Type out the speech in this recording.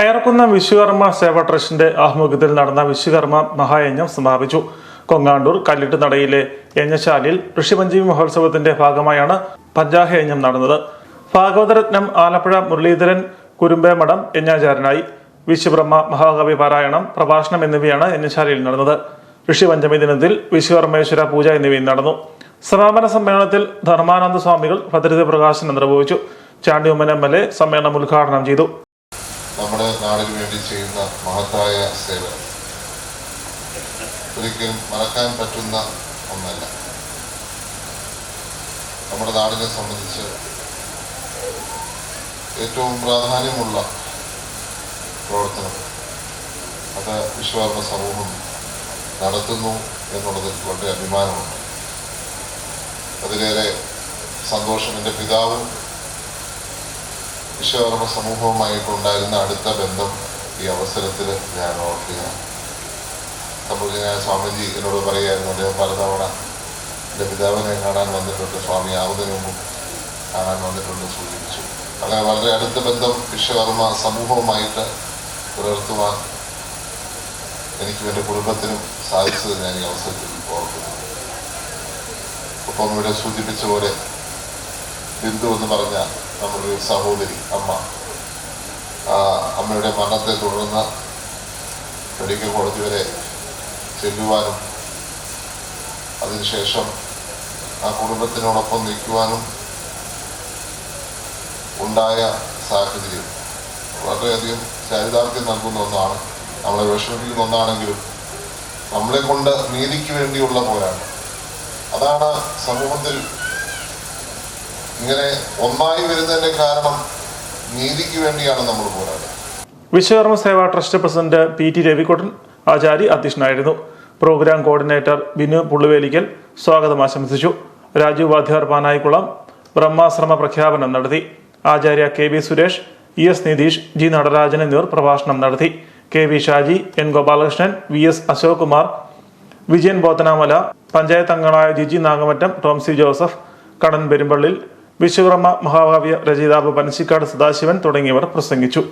അയർക്കുന്ന വിശ്വകർമ്മ സേവാ ട്രസ്റ്റിന്റെ ആഭിമുഖ്യത്തിൽ നടന്ന വിശ്വകർമ്മ മഹായജ്ഞം സമാപിച്ചു. കൊങ്ങാണ്ടൂർ കല്ലിട്ട് നടയിലെ യജ്ഞശാലയിൽ ഋഷിപഞ്ചമി മഹോത്സവത്തിന്റെ ഭാഗമായാണ് പഞ്ചാഹയജ്ഞം നടന്നത്. ഭാഗവതരത്നം ആലപ്പുഴ മുരളീധരൻ കുരുമ്പേമഠം യജ്ഞാചാരനായി വിശ്വബ്രഹ്മ മഹാകവി പാരായണം പ്രഭാഷണം എന്നിവയാണ് യജ്ഞശാലയിൽ നടന്നത്. ഋഷിപഞ്ചമി ദിനത്തിൽ വിശ്വകർമ്മേശ്വര പൂജ എന്നിവയും നടന്നു. സമാപന സമ്മേളനത്തിൽ ധർമാനന്ദ സ്വാമികൾ ഭദ്രത പ്രകാശനം നിർവഹിച്ചു. Chandy Oommen M L A സമ്മേളനം ഉദ്ഘാടനം ചെയ്തു. നമ്മുടെ നാടിന് വേണ്ടി ചെയ്യുന്ന മഹത്തായ സേവനം ഒരിക്കലും മറക്കാൻ പറ്റുന്ന ഒന്നല്ല. നമ്മുടെ നാടിനെ സംബന്ധിച്ച് ഏറ്റവും പ്രാധാന്യമുള്ള പ്രവർത്തനം അത് വിശ്വകർമ്മ സമൂഹം നടത്തുന്നു എന്നുള്ളതിൽ വളരെ അഭിമാനമുണ്ട്. അതിലേറെ സന്തോഷം എന്റെ പിതാവും വിശ്വകർമ്മ സമൂഹവുമായിട്ടുണ്ടായിരുന്ന അടുത്ത ബന്ധം ഈ അവസരത്തിൽ ഞാൻ ഓർക്കുകയാണ്. തമ്പുരാനായ സ്വാമിജി എന്നോട് പറയുമായിരുന്നു അദ്ദേഹം പലതവണ എന്റെ പിതാവിനെ കാണാൻ വന്നിട്ടുണ്ട് സ്വാമി ആവുന്നതിന് മുമ്പ് കാണാൻ വന്നിട്ടുണ്ട് സൂചിപ്പിച്ചു. അങ്ങനെ വളരെ അടുത്ത ബന്ധം വിശ്വകർമ്മ സമൂഹവുമായിട്ട് പുലർത്തുവാൻ എനിക്കും എന്റെ കുടുംബത്തിനും സാധിച്ചത് ഞാൻ ഈ അവസരത്തിൽ ഓർക്കുന്നു. ഒപ്പം ഇവിടെ സൂചിപ്പിച്ച പോലെ ബിന്ദു എന്ന് പറഞ്ഞ നമ്മുടെ സഹോദരി അമ്മ. ആ അമ്മയുടെ മരണത്തെ തുടർന്ന് മെഡിക്കൽ കോളേജ് വരെ ചെല്ലുവാനും അതിനുശേഷം ആ കുടുംബത്തിനോടൊപ്പം നിൽക്കുവാനും ഉണ്ടായ സാഹചര്യം വളരെയധികം ചരിതാർത്ഥ്യം നൽകുന്ന ഒന്നാണ്. നമ്മളെ വിഷമിപ്പിക്കുന്ന ഒന്നാണെങ്കിലും നമ്മളെ കൊണ്ട് നീതിക്ക് വേണ്ടിയുള്ള പോരാണ് അതാണ് സമൂഹത്തിൽ ഇങ്ങനെ ഒന്നായി വരുന്നതിന്റെ കാരണം നീതിക്ക് വേണ്ടിയാണ് നമ്മൾ പോരാടുന്നത്. Vishwakarma Seva trust president P T Ravikuttan Achari അധ്യക്ഷനായിരുന്നു പ്രോഗ്രാം കോർഡിനേറ്റർ ബിനു പുള്ളുവേലിക്കൽ സ്വാഗതം ആശംസിച്ചു. രാജീവ് വാധ്യാർ പാനായിക്കുളം ബ്രഹ്മാശ്രമ പ്രഖ്യാപനം നടത്തി. Acharya K V Suresh E S Nitheesh G Natarajan എന്നിവർ പ്രഭാഷണം നടത്തി. K V Shaji N Gopalakrishnan V S Ashok Kumar Vijayan Pothanamala panchayat അംഗങ്ങളായ ജിജി നാഗമറ്റം ടോംസി ജോസഫ് കടൻ പെരുമ്പള്ളിൽ വിശ്വകർമ്മ മഹാകാവ്യ രചയിതാവ് പനശിക്കാട് സദാശിവൻ തുടങ്ങിയവർ പ്രസംഗിച്ചു